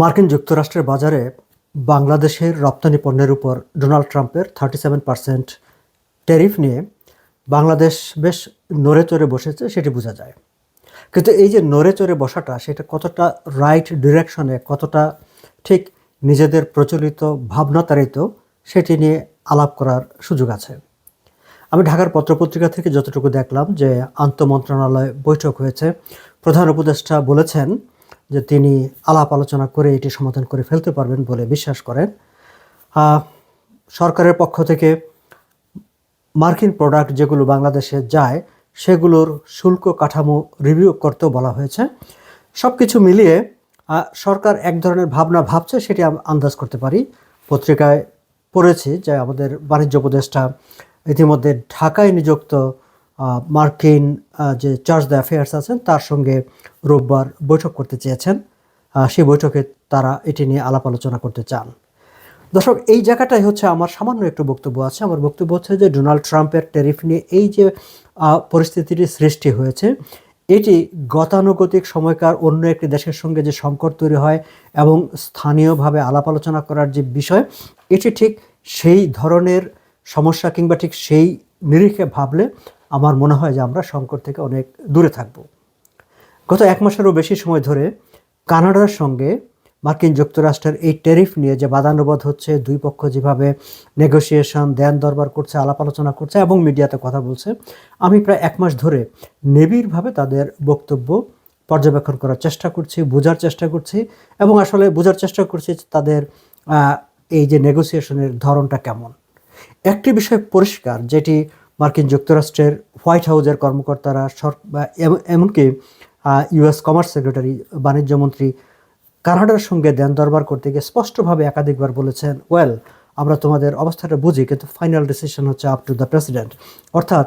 মার্কিন যুক্তরাষ্ট্রের বাজারে বাংলাদেশের রপ্তানি পণ্যের উপর ডোনাল্ড ট্রাম্পের থার্টি সেভেন পার্সেন্ট ট্যারিফ নিয়ে বাংলাদেশ বেশ নড়ে চড়ে বসেছে, সেটি বোঝা যায়। কিন্তু এই যে নড়ে চড়ে বসাটা, সেটা কতটা রাইট ডিরেকশনে কতটা ঠিক নিজেদের প্রচলিত ভাবনাতারিত সেটি নিয়ে আলাপ করার সুযোগ আছে। আমি ঢাকার পত্রপত্রিকা থেকে যতটুকু দেখলাম যে আন্তঃমন্ত্রণালয় বৈঠক হয়েছে, প্রধান উপদেষ্টা বলেছেন যে তিনি আলাপ আলোচনা করে এটি সমাধান করে ফেলতে পারবেন বলে বিশ্বাস করেন। সরকারের পক্ষ থেকে মার্কিন প্রোডাক্ট যেগুলো বাংলাদেশে যায়, সেগুলোর শুল্ক কাঠামো রিভিউ করতেও বলা হয়েছে। সব কিছু মিলিয়ে সরকার এক ধরনের ভাবনা ভাবছে, সেটি আন্দাজ করতে পারি। পত্রিকায় পড়েছি যে আমাদের বাণিজ্য উপদেষ্টা ইতিমধ্যে ঢাকায় নিযুক্ত মার্কিন যে চার্জ দ্য অ্যাফেয়ার্স আছেন, তার সঙ্গে রোববার বৈঠক করতে চেয়েছেন। সেই বৈঠকে তারা এটি নিয়ে আলাপ আলোচনা করতে চান। দর্শক, এই জায়গাটাই হচ্ছে আমার সামান্য একটু বক্তব্য আছে। আমার বক্তব্য হচ্ছে যে ডোনাল্ড ট্রাম্পের ট্যারিফ নিয়ে এই যে পরিস্থিতিটি সৃষ্টি হয়েছে, এটি গতানুগতিক সময়কার অন্য একটি দেশের সঙ্গে যে সংকট তৈরি হয় এবং স্থানীয়ভাবে আলাপ আলোচনা করার যে বিষয়, এটি ঠিক সেই ধরনের সমস্যা কিংবা ঠিক সেই নিরিখে ভাবলে আমার মনে হয় যে আমরা সংকট থেকে অনেক দূরে থাকব। গত এক মাসেরও বেশি সময় ধরে কানাডার সঙ্গে মার্কিন যুক্তরাষ্ট্রের এই ট্যারিফ নিয়ে যে বাদানুবাদ হচ্ছে, দুই পক্ষ যেভাবে নেগোসিয়েশন, দেন দরবার করছে, আলাপ আলোচনা করছে এবং মিডিয়াতে কথা বলছে, আমি প্রায় এক মাস ধরে নিবিড়ভাবে তাদের বক্তব্য পর্যবেক্ষণ করার চেষ্টা করছি, বোঝার চেষ্টা করছি এবং আসলে বোঝার চেষ্টা করছি তাদের এই যে নেগোসিয়েশনের ধরনটা কেমন। একটি বিষয় পরিষ্কার, যেটি মার্কিন যুক্তরাষ্ট্রের হোয়াইট হাউজের কর্মকর্তারা এমনকি ইউএস কমার্স সেক্রেটারি, বাণিজ্য মন্ত্রী কানাডার সঙ্গে দেন দরবার করতে গিয়ে স্পষ্টভাবে একাধিকবার বলেছেন ওয়েল আমরা তোমাদের অবস্থাটা বুঝি, কিন্তু ফাইনাল ডিসিশন হচ্ছে আপ টু দ্য প্রেসিডেন্ট অর্থাৎ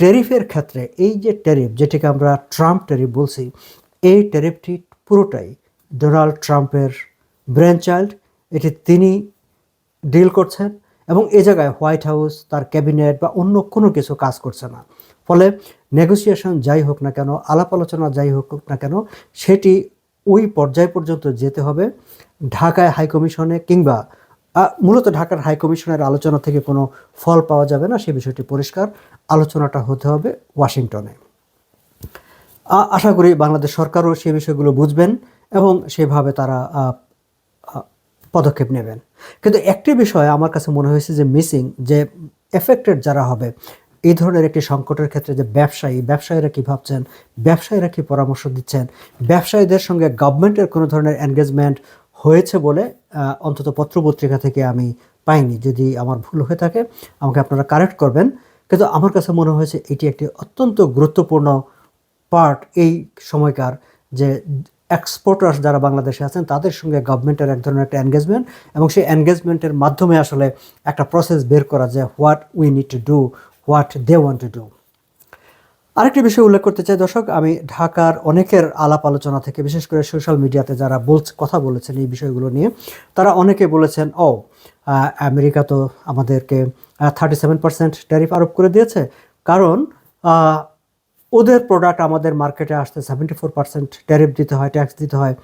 ট্যারিফের ক্ষেত্রে এই যে ট্যারিফ যেটিকে আমরা ট্রাম্প ট্যারিফ বলছি, এই ট্যারিফটি পুরোটাই ডোনাল্ড ট্রাম্পের ব্রেন চাইল্ড এটি তিনি ডিল করছেন। এবং এ জায়গায় হোয়াইট হাউস, তার ক্যাবিনেট বা অন্য কোনো কিছু কাজ করছে না। ফলে নেগোসিয়েশন যাই হোক না কেন, আলাপ আলোচনা যাই হোক না কেন, সেটি ওই পর্যায় পর্যন্ত যেতে হবে। ঢাকায় হাই কমিশনে কিংবা মূলত ঢাকার হাই কমিশনের আলোচনা থেকে কোনো ফল পাওয়া যাবে না, সে বিষয়টি পরিষ্কার। আলোচনাটা হতে হবে ওয়াশিংটনে। আশা করি বাংলাদেশ সরকারও সেই বিষয়গুলো বুঝবেন এবং সেভাবে তারা পদক্ষেপ নেবেন। কিন্তু একটি বিষয় আমার কাছে মনে হয়েছে যে মিসিং যে এফেক্টেড যারা হবে, এই ধরনের একটি সংকটের ক্ষেত্রে যে ব্যবসায়ী, ব্যবসায়ীরা কী ভাবছেন, ব্যবসায়ীরা কী পরামর্শ দিচ্ছেন, ব্যবসায়ীদের সঙ্গে গভর্নমেন্টের কোনো ধরনের এনগেজমেন্ট হয়েছে বলে অন্তত পত্রপত্রিকা থেকে আমি পাইনি। যদি আমার ভুল হয়ে থাকে, আমাকে আপনারা কারেক্ট করবেন। কিন্তু আমার কাছে মনে হয়েছে এটি একটি অত্যন্ত গুরুত্বপূর্ণ পার্ট এই সময়কার যে এক্সপোর্টার্স যারা বাংলাদেশে আছেন, তাদের সঙ্গে গভর্নমেন্টের এক ধরনের একটা এনগেজমেন্ট এবং সেই এনগেজমেন্টের মাধ্যমে আসলে একটা প্রসেস বের করা যায় what we need to do what they want to do আরেকটি বিষয় উল্লেখ করতে চাই, দর্শক, আমি ঢাকার অনেকের আলাপ আলোচনা থেকে, বিশেষ করে সোশ্যাল মিডিয়াতে যারা বলছে, কথা বলেছেন এই বিষয়গুলো নিয়ে, তারা অনেকে বলেছেন, ও আমেরিকা তো আমাদেরকে থার্টি সেভেন পার্সেন্ট ট্যারিফ আরোপ করে দিয়েছে। কারণ ওদের প্রোডাক্ট আমাদের মার্কেটে আসতে সেভেন্টি ফোর পার্সেন্ট ট্যারিফ দিতে হয় ট্যাক্স দিতে হয়।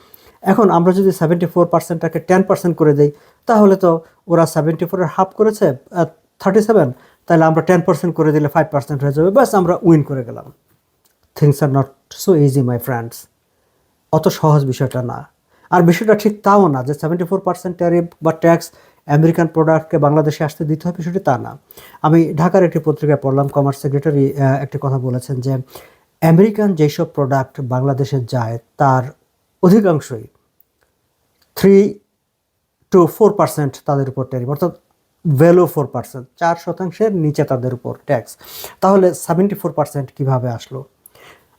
এখন আমরা যদি সেভেন্টি ফোর পার্সেন্টটাকে টেন পার্সেন্ট করে দিই, তাহলে তো ওরা সেভেন্টি ফোরের হাফ করেছে থার্টি সেভেন তাহলে আমরা টেন পার্সেন্ট করে দিলে ফাইভ পার্সেন্ট হয়ে যাবে, ব্যাস আমরা উইন করে গেলাম। Things are not so easy my friends অত সহজ বিষয়টা না। আর বিষয়টা ঠিক তাও না যে সেভেন্টি ফোর পার্সেন্ট ট্যারিফ বা ট্যাক্স আমেরিকান প্রোডাক্টকে বাংলাদেশে আসতে দিতে হবে বিষয়টি তা না। আমি ঢাকার একটি পত্রিকায় পড়লাম কমার্স সেক্রেটারি একটি কথা বলেছেন যে, আমেরিকান যেসব প্রোডাক্ট বাংলাদেশে যায়, তার অধিকাংশই থ্রি টু ফোর পার্সেন্ট তাদের উপর ট্যারিফ অর্থাৎ ভ্যালু ফোর পার্সেন্ট চার শতাংশের নিচে তাদের উপর ট্যাক্স তাহলে সেভেন্টি ফোর পার্সেন্ট কীভাবে আসলো?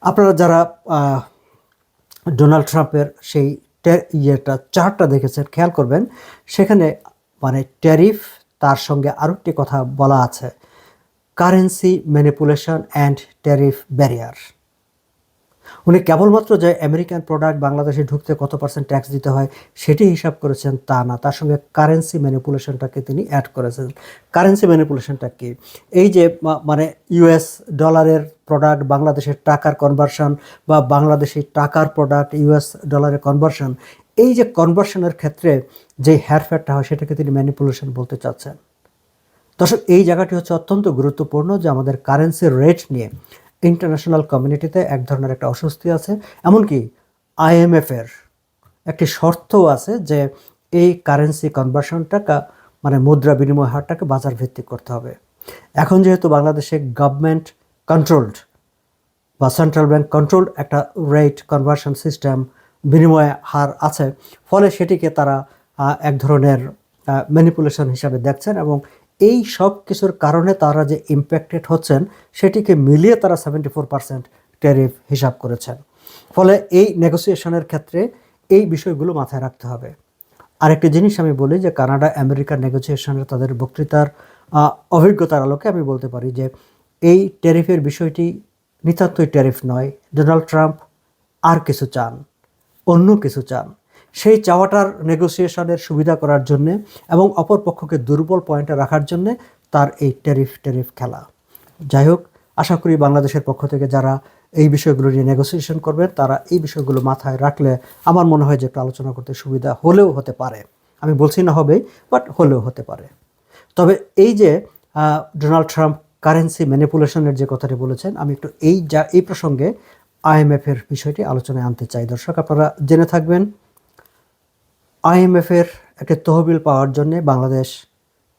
আপনারা যারা ডোনাল্ড ট্রাম্পের সেই ইয়েটা চার্টটা দেখেছেন, খেয়াল করবেন, সেখানে মানে ট্যারিফ তার সঙ্গে আরও একটি কথা বলা আছে currency manipulation and tariff barrier উনি কেবলমাত্র যে আমেরিকান প্রোডাক্ট বাংলাদেশে ঢুকতে কত পার্সেন্ট ট্যাক্স দিতে হয়, সেটি হিসাব করেছেন তা না। তার সঙ্গে কারেন্সি ম্যানিপুলেশনটাকে তিনি অ্যাড করেছেন। কারেন্সি ম্যানিপুলেশনটা কি? এই যে মানে ইউএস ডলারের প্রোডাক্ট বাংলাদেশের টাকার কনভার্সন বা বাংলাদেশি টাকার প্রোডাক্ট ইউএস ডলারের কনভার্সন এই যে কনভার্সনের ক্ষেত্রে যে হেয়ারফেয়ারটা হয়, সেটাকে তিনি ম্যানিপুলেশন বলতে চাচ্ছেন। দর্শক, এই জায়গাটি হচ্ছে অত্যন্ত গুরুত্বপূর্ণ যে আমাদের কারেন্সির রেট নিয়ে ইন্টারন্যাশনাল কমিউনিটিতে এক ধরনের একটা অস্বস্তি আছে। এমনকি আইএমএফের একটি শর্তও আছে যে এই কারেন্সি কনভার্সনটা মানে মুদ্রা বিনিময় হারটাকে বাজার ভিত্তিক করতে হবে। এখন যেহেতু বাংলাদেশে গভর্নমেন্ট কন্ট্রোলড বা সেন্ট্রাল ব্যাংক কন্ট্রোলড একটা রেট কনভার্সন সিস্টেম বিনিময় হার আছে। ফলে সেটিকে তারা এক ধরনের ম্যানিপুলেশন হিসাবে দেখছেন এবং এই সব কিছুর কারণে তারা যে ইম্প্যাক্টেড হচ্ছেন, সেটিকে মিলিয়ে তারা সেভেন্টি ফোর পার্সেন্ট ট্যারিফ হিসাব করেছেন। ফলে এই নেগোসিয়েশনের ক্ষেত্রে এই বিষয়গুলো মাথায় রাখতে হবে। আরেকটি জিনিস আমি বলি যে, কানাডা আমেরিকার নেগোসিয়েশনের তাদের বক্তৃতার অভিজ্ঞতার আলোকে আমি বলতে পারি যে, এই ট্যারিফের বিষয়টি নিতান্তই ট্যারিফ নয়। ডোনাল্ড ট্রাম্প আর কিছু চান। অন্য কিছু চান। সেই চাওয়াটার নেগোসিয়েশনের সুবিধা করার জন্যে এবং অপর পক্ষকে দুর্বল পয়েন্টে রাখার জন্যে তার এই ট্যারিফ ট্যারিফ খেলা। যাই হোক, আশা করি বাংলাদেশের পক্ষ থেকে যারা এই বিষয়গুলো নিয়ে নেগোসিয়েশন করবেন, তারা এই বিষয়গুলো মাথায় রাখলে আমার মনে হয় যে একটু আলোচনা করতে সুবিধা হলেও হতে পারে। আমি বলছি না হবেই বাট হলেও হতে পারে। তবে এই যে ডোনাল্ড ট্রাম্প কারেন্সি ম্যানিপুলেশনের যে কথাটি বলেছেন, আমি একটু এই যা, এই প্রসঙ্গে আইএমএফের বিষয়টি আলোচনায় আনতে চাই। দর্শক, আপনারা জেনে থাকবেন, আইএমএফের একটি তহবিল পাওয়ার জন্য বাংলাদেশ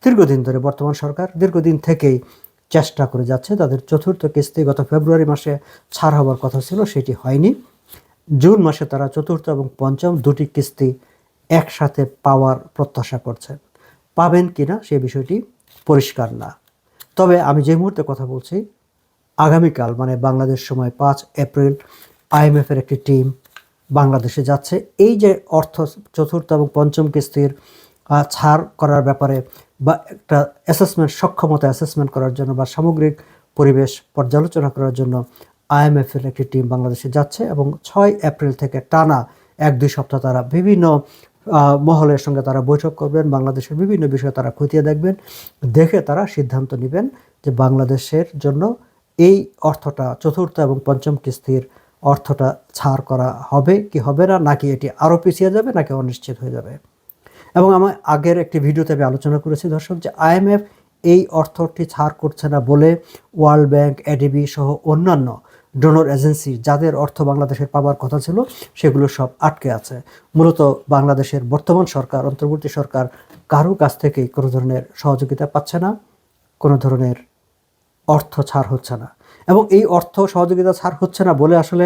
দীর্ঘদিন ধরে বর্তমান সরকার দীর্ঘদিন থেকেই চেষ্টা করে যাচ্ছে। তাদের চতুর্থ কিস্তি গত ফেব্রুয়ারি মাসে ছাড় হওয়ার কথা ছিল, সেটি হয়নি। জুন মাসে তারা চতুর্থ এবং পঞ্চম দুটি কিস্তি একসাথে পাওয়ার প্রত্যাশা করছেন পাবেন কিনা সে বিষয়টি পরিষ্কার না। তবে আমি যে মুহূর্তে কথা বলছি আগামীকাল মানে বাংলাদেশ সময় পাঁচ এপ্রিল, আইএমএফের একটি টিম বাংলাদেশে যাচ্ছে। এই যে অর্থ চতুর্থ এবং পঞ্চম কিস্তির ছাড় করার ব্যাপারে বা একটা অ্যাসেসমেন্ট সক্ষমতা অ্যাসেসমেন্ট করার জন্য বা সামগ্রিক পরিবেশ পর্যালোচনা করার জন্য আইএমএফের একটি টিম বাংলাদেশে যাচ্ছে এবং ছয় এপ্রিল থেকে টানা এক দুই সপ্তাহ তারা বিভিন্ন মহলের সঙ্গে তারা বৈঠক করবেন, বাংলাদেশের বিভিন্ন বিষয়ে তারা খতিয়ে দেখবেন, দেখে তারা সিদ্ধান্ত নেবেন যে বাংলাদেশের জন্য এই অর্থটা চতুর্থ এবং পঞ্চম কিস্তির অর্থটা ছাড় করা হবে কি হবে না, নাকি এটি আরও পিছিয়ে যাবে, নাকি অনিশ্চিত হয়ে যাবে? এবং আমার আগের একটি ভিডিওতে আমি আলোচনা করেছি, দর্শক, যে আইএমএফ এই অর্থটি ছাড় করছে না বলে ওয়ার্ল্ড ব্যাংক এডিবি সহ অন্যান্য ডোনর এজেন্সি যাদের অর্থ বাংলাদেশের পাওয়ার কথা ছিল, সেগুলো সব আটকে আছে। মূলত বাংলাদেশের বর্তমান সরকার, অন্তর্বর্তী সরকার কারও কাছ থেকেই কোনো ধরনের সহযোগিতা পাচ্ছে না, কোনো ধরনের অর্থ ছাড় হচ্ছে না। এবং এই অর্থ সহযোগিতা ছাড় হচ্ছে না বলে আসলে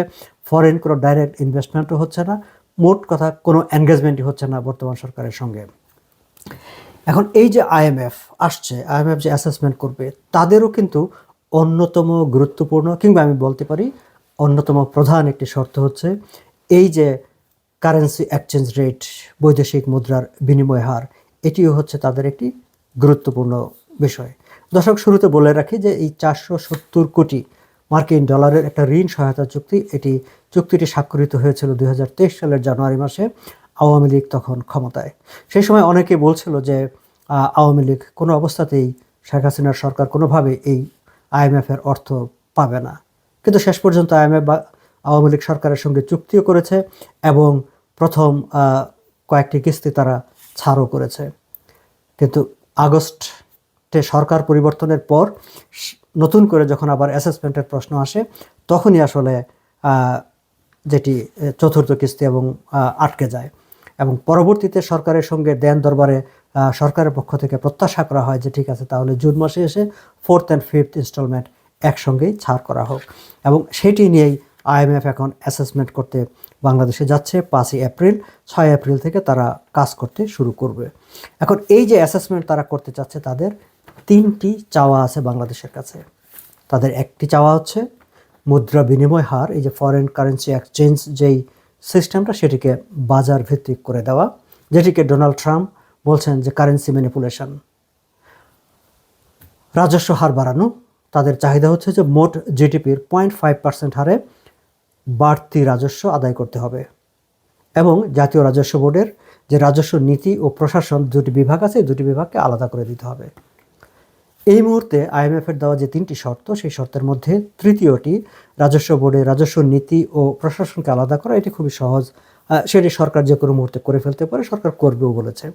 ফরেন কোনো ডাইরেক্ট ইনভেস্টমেন্টও হচ্ছে না, মোট কথা কোনো এনগেজমেন্টই হচ্ছে না বর্তমান সরকারের সঙ্গে। এখন এই যে আইএমএফ আসছে আইএমএফ যে অ্যাসেসমেন্ট করবে, তাদেরও কিন্তু অন্যতম গুরুত্বপূর্ণ কিংবা আমি বলতে পারি অন্যতম প্রধান একটি শর্ত হচ্ছে এই যে কারেন্সি এক্সচেঞ্জ রেট বৈদেশিক মুদ্রার বিনিময় হার, এটিও হচ্ছে তাদের একটি গুরুত্বপূর্ণ বিষয়। দর্শক, শুরুতে বলে রাখি যে এই চারশো সত্তর কোটি মার্কিন ডলারের একটা ঋণ সহায়তা চুক্তি, এটি চুক্তিটি স্বাক্ষরিত হয়েছিল দুই হাজার তেইশ সালের জানুয়ারি মাসে আওয়ামী লীগ তখন ক্ষমতায়। সেই সময় অনেকে বলছিল যে আওয়ামী লীগ কোনো অবস্থাতেই শেখ হাসিনার সরকার কোনোভাবে এই আইএমএফের অর্থ পাবে না। কিন্তু শেষ পর্যন্ত আইএমএফ বা আওয়ামী লীগ সরকারের সঙ্গে চুক্তিও করেছে এবং প্রথম কয়েকটি কিস্তি তারা ছাড়ও করেছে। কিন্তু আগস্টে সরকার পরিবর্তনের পর নতুন করে যখন আবার অ্যাসেসমেন্টের প্রশ্ন আসে, তখনই আসলে যেটি চতুর্থ কিস্তি এবং আটকে যায়। এবং পরবর্তীতে সরকারের সঙ্গে দেন দরবারে সরকারের পক্ষ থেকে প্রত্যাশা করা হয় যে, ঠিক আছে, তাহলে জুন মাসে এসে ফোর্থ অ্যান্ড ফিফথ ইনস্টলমেন্ট একসঙ্গেই ছাড় করা হোক। এবং সেটি নিয়েই আইএমএফ এখন অ্যাসেসমেন্ট করতে বাংলাদেশে যাচ্ছে। পাঁচই এপ্রিল, ছয় এপ্রিল থেকে তারা কাজ করতে শুরু করবে। এখন এই যে অ্যাসেসমেন্ট তারা করতে চাচ্ছে তাদের তিনটি চাওয়া আছে বাংলাদেশের কাছে। তাদের একটি চাওয়া হচ্ছে মুদ্রা বিনিময় হার, এই যে ফরেন কারেন্সি এক্সচেঞ্জ যেই সিস্টেমটা সেটিকে বাজার ভিত্তিক করে দেওয়া, যেটিকে ডোনাল্ড ট্রাম্প বলছেন যে কারেন্সি ম্যানিপুলেশন রাজস্ব হার বাড়ানো, তাদের চাহিদা হচ্ছে যে মোট জিডিপির পয়েন্ট ফাইভ পার্সেন্ট হারে বাড়তি রাজস্ব আদায় করতে হবে। এবং জাতীয় রাজস্ব বোর্ডের যে রাজস্ব নীতি ও প্রশাসন, দুটি বিভাগ আছে দুটি বিভাগকে আলাদা করে দিতে হবে। এই মুহূর্তে আইএমএফের দেওয়া যে তিনটি শর্ত, সেই শর্তের মধ্যে তৃতীয়টি, রাজস্ব বোর্ডে রাজস্ব নীতি ও প্রশাসনকে আলাদা করা, এটি খুবই সহজ। সেটি সরকার যে কোনো মুহূর্তে করে ফেলতে পারে, সরকার করবেও বলেছে।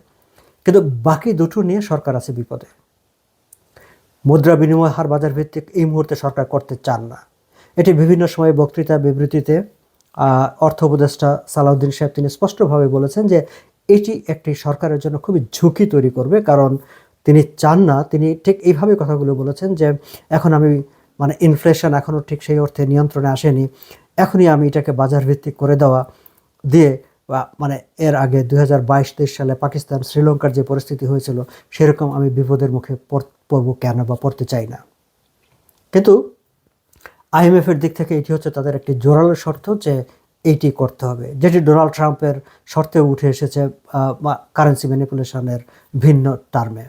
কিন্তু বাকি দুটো নিয়ে সরকার আছে বিপদে। মুদ্রা বিনিময় হার বাজার ভিত্তিক এই মুহূর্তে সরকার করতে চান না। এটি বিভিন্ন সময় বক্তৃতা বিবৃতিতে অর্থ উপদেষ্টা সালাউদ্দিন সাহেব তিনি স্পষ্টভাবে বলেছেন যে এটি একটি সরকারের জন্য খুবই ঝুঁকি তৈরি করবে, কারণ তিনি চান না, তিনি ঠিক এইভাবে কথাগুলো বলেছেন যে, এখন আমি মানে ইনফ্লেশন এখনও ঠিক সেই অর্থে নিয়ন্ত্রণে আসেনি, এখনই আমি এটাকে বাজার ভিত্তিক করে দেওয়া দিয়ে মানে এর আগে দুই হাজার সালে পাকিস্তান, শ্রীলঙ্কার যে পরিস্থিতি হয়েছিল, সেরকম আমি বিপদের মুখে পড়- পড়ব কেন বা পড়তে চাই না। কিন্তু আইএমএফের দিক থেকে এটি হচ্ছে তাদের একটি জোরালো শর্ত যে, এইটি করতে হবে। যেটি ডোনাল্ড ট্রাম্পের শর্তে উঠে এসেছে কারেন্সি ম্যানিপুলেশনের ভিন্ন টার্মে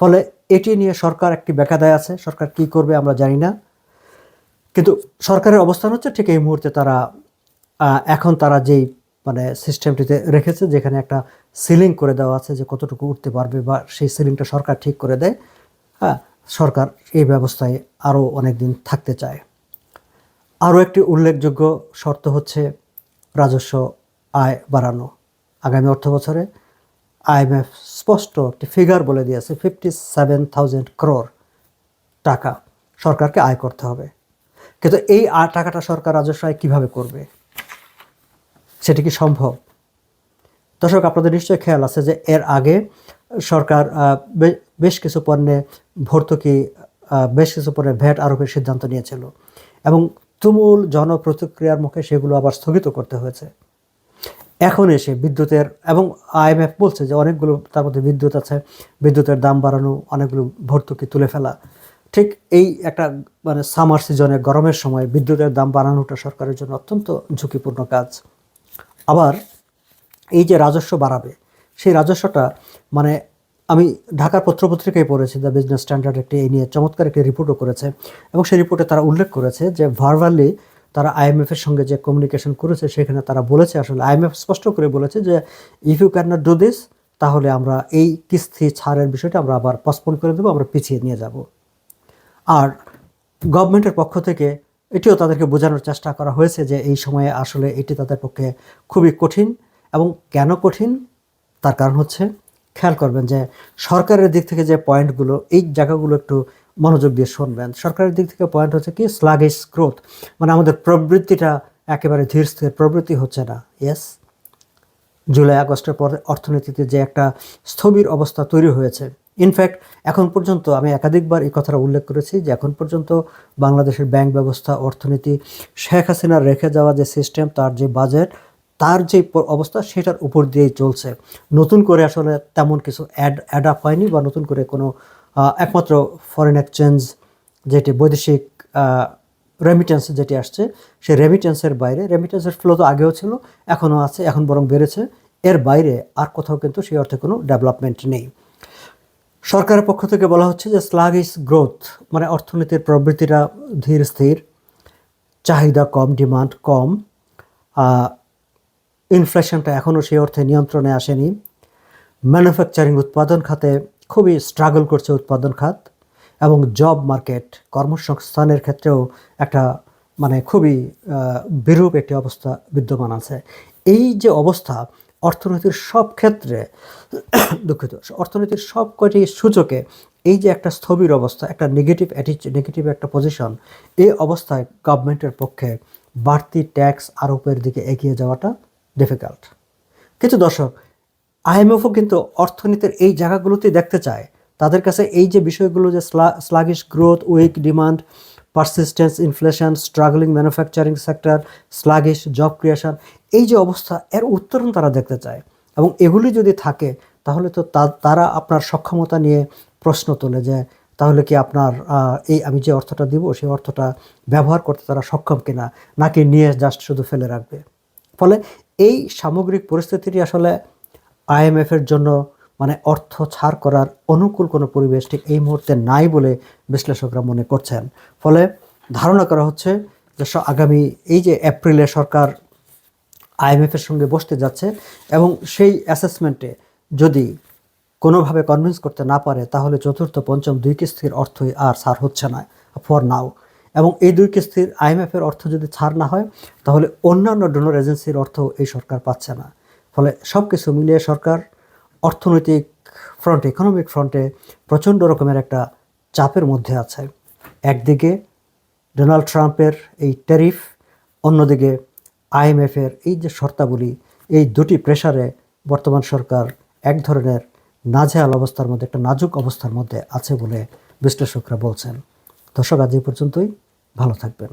ফলে এটি নিয়ে সরকার একটি বেকাদায় আছে। সরকার কি করবে আমরা জানি না। কিন্তু সরকারের অবস্থান হচ্ছে ঠিক এই মুহূর্তে তারা এখন তারা যেই মানে সিস্টেমটিতে রেখেছে, যেখানে একটা সিলিং করে দেওয়া আছে যে কতটুকু উঠতে পারবে বা সেই সিলিংটা সরকার ঠিক করে দেয়। হ্যাঁ সরকার এই ব্যবস্থায় আরও অনেক দিন থাকতে চায়। আরও একটি উল্লেখযোগ্য শর্ত হচ্ছে রাজস্ব আয় বাড়ানো। আগামী অর্থ বছরে আইএমএফ স্পষ্ট একটি ফিগার বলে দিয়েছে ফিফটি সেভেন থাউজেন্ড ক্রোর টাকা সরকারকে আয় করতে হবে। কিন্তু এই টাকাটা সরকার রাজস্ব আয় কীভাবে করবে? সেটি কি সম্ভব? দর্শক, আপনাদের নিশ্চয়ই খেয়াল আছে যে এর আগে সরকার বেশ কিছু পণ্যে ভর্তুকি বেশ কিছু পণ্যে ভ্যাট আরোপের সিদ্ধান্ত নিয়েছিল এবং তুমুল জনপ্রতিক্রিয়ার মুখে সেগুলো আবার স্থগিত করতে হয়েছে। এখন এসে বিদ্যুতের এবং আইএমএফ বলছে যে অনেকগুলো তার মধ্যে বিদ্যুৎ আছে, বিদ্যুতের দাম বাড়ানো, অনেকগুলো ভর্তুকি তুলে ফেলা। ঠিক এই একটা মানে সামার সিজনে গরমের সময় বিদ্যুতের দাম বাড়ানোটা সরকারের জন্য অত্যন্ত ঝুঁকিপূর্ণ কাজ। আবার এই যে রাজস্ব বাড়াবে, সেই রাজস্বটা মানে আমি ঢাকার পত্রপত্রিকায় পড়েছি দ্য বিজনেস স্ট্যান্ডার্ড একটি এই নিয়ে চমৎকার একটি রিপোর্টও করেছে এবং সেই রিপোর্টে তারা উল্লেখ করেছে যে ভার্বালি তারা আইএমএফ এর সঙ্গে যে কমিউনিকেশন করেছে, সেখানে তারা বলেছে, আসলে আইএমএফ স্পষ্ট করে বলেছে যে if you can not do this তাহলে আমরা এই কিস্তি ছাড়ের বিষয়টা আমরা আবার পসপন করে দেবো, আমরা পিছিয়ে নিয়ে যাব। আর গভর্নমেন্টের পক্ষ থেকে এটিও তাদেরকে বোঝানোর চেষ্টা করা হয়েছে যে, এই সময়ে আসলে এটি তাদের পক্ষে খুবই কঠিন এবং কেন কঠিন? তার কারণ হচ্ছে, খেয়াল করবেন যে, সরকারের দিক থেকে যে পয়েন্টগুলো এই জায়গাগুলো একটু মনোযোগ দিয়ে শুনবেন। সরকারের দিক থেকে পয়েন্ট হচ্ছে কি স্লাগিস গ্রোথ মানে আমাদের প্রবৃত্তিটা একেবারে ধীর স্থির, প্রবৃত্তি হচ্ছে না। ইয়েস জুলাই, আগস্টের পরে অর্থনীতিতে যে একটা স্থবির অবস্থা তৈরি হয়েছে। ইনফ্যাক্ট এখন পর্যন্ত আমি একাধিকবার এই কথাটা উল্লেখ করেছি যে এখন পর্যন্ত বাংলাদেশের ব্যাংক ব্যবস্থা, অর্থনীতি, শেখ হাসিনার রেখে যাওয়া যে সিস্টেম তার যে বাজেট তার যে অবস্থা সেটার উপর দিয়েই চলছে। নতুন করে আসলে তেমন কিছু অ্যাড অ্যাড আপ হয়নি বা নতুন করে কোনো একমাত্র ফরেন এক্সচেঞ্জ যেটি বৈদেশিক রেমিটেন্স যেটি আসছে সেই রেমিটেন্সের বাইরে রেমিটেন্সের ফ্লো তো আগেও ছিল, এখনও আছে, এখন বরং বেড়েছে। এর বাইরে আর কোথাও কিন্তু সেই অর্থে কোনো ডেভেলপমেন্ট নেই। সরকারের পক্ষ থেকে বলা হচ্ছে যে স্লাগিস গ্রোথ মানে অর্থনীতির প্রবৃত্তিটা ধীর স্থির, চাহিদা কম ডিমান্ড কম ইনফ্লেশনটা এখনও সেই অর্থে নিয়ন্ত্রণে আসেনি। ম্যানুফ্যাকচারিং উৎপাদন খাতে খুবই স্ট্রাগল করছে উৎপাদন খাত এবং জব মার্কেট, কর্মসংস্থানের ক্ষেত্রেও একটা মানে খুবই বিরূপ একটি অবস্থা বিদ্যমান আছে। এই যে অবস্থা, অর্থনীতির সব ক্ষেত্রে দুঃখিত, অর্থনীতির সব কয়টি সূচকে এই যে একটা স্থবির অবস্থা, একটা নেগেটিভ অ্যাটিচিউড নেগেটিভ একটা পজিশন এই অবস্থায় গভর্নমেন্টের পক্ষে বাড়তি ট্যাক্স আরোপের দিকে এগিয়ে যাওয়াটা ডিফিকাল্ট কিন্তু দর্শক, আইএমএফও কিন্তু অর্থনীতির এই জায়গাগুলোতেই দেখতে চায়। তাদের কাছে এই যে বিষয়গুলো যে sluggish growth weak demand persistence inflation struggling manufacturing sector sluggish job creation এই যে অবস্থা, এর উত্তরণ তারা দেখতে চায়। এবং এগুলি যদি থাকে, তাহলে তো তারা আপনার সক্ষমতা নিয়ে প্রশ্ন তোলে যে, তাহলে কি আপনার এই আমি যে অর্থটা দিব, সেই অর্থটা ব্যবহার করতে তারা সক্ষম কিনা, নাকি নিয়ে জাস্ট শুধু ফেলে রাখবে? ফলে এই সামগ্রিক পরিস্থিতিটি আসলে আইএমএফের জন্য মানে অর্থ ছাড় করার অনুকূল কোনো পরিবেশ ঠিক এই মুহূর্তে নাই বলে বিশ্লেষকরা মনে করছেন। ফলে ধারণা করা হচ্ছে যে আগামী এই যে এপ্রিলে সরকার আইএমএফের সঙ্গে বসতে যাচ্ছে এবং সেই অ্যাসেসমেন্টে যদি কোনোভাবে কনভিন্স করতে না পারে তাহলে চতুর্থ, পঞ্চম দুই কিস্তির অর্থই আর সার হচ্ছে না। ফর নাও এবং এই দুই কিস্তির আইএমএফের অর্থ যদি ছাড় না হয়, তাহলে অন্যান্য ডোনর এজেন্সির অর্থ এই সরকার পাচ্ছে না। ফলে সব কিছু মিলিয়ে সরকার অর্থনৈতিক ফ্রন্টে ইকোনমিক ফ্রন্টে প্রচণ্ড রকমের একটা চাপের মধ্যে আছে। একদিকে ডোনাল্ড ট্রাম্পের এই ট্যারিফ অন্যদিকে আইএমএফের এই যে শর্তাবলী, এই দুটি প্রেসারে বর্তমান সরকার এক ধরনের নাজেহাল অবস্থার মধ্যে, একটা নাজুক অবস্থার মধ্যে আছে বলে বিশ্লেষকরা বলছেন। দর্শক, আজ এই পর্যন্তই। ভালো থাকবেন।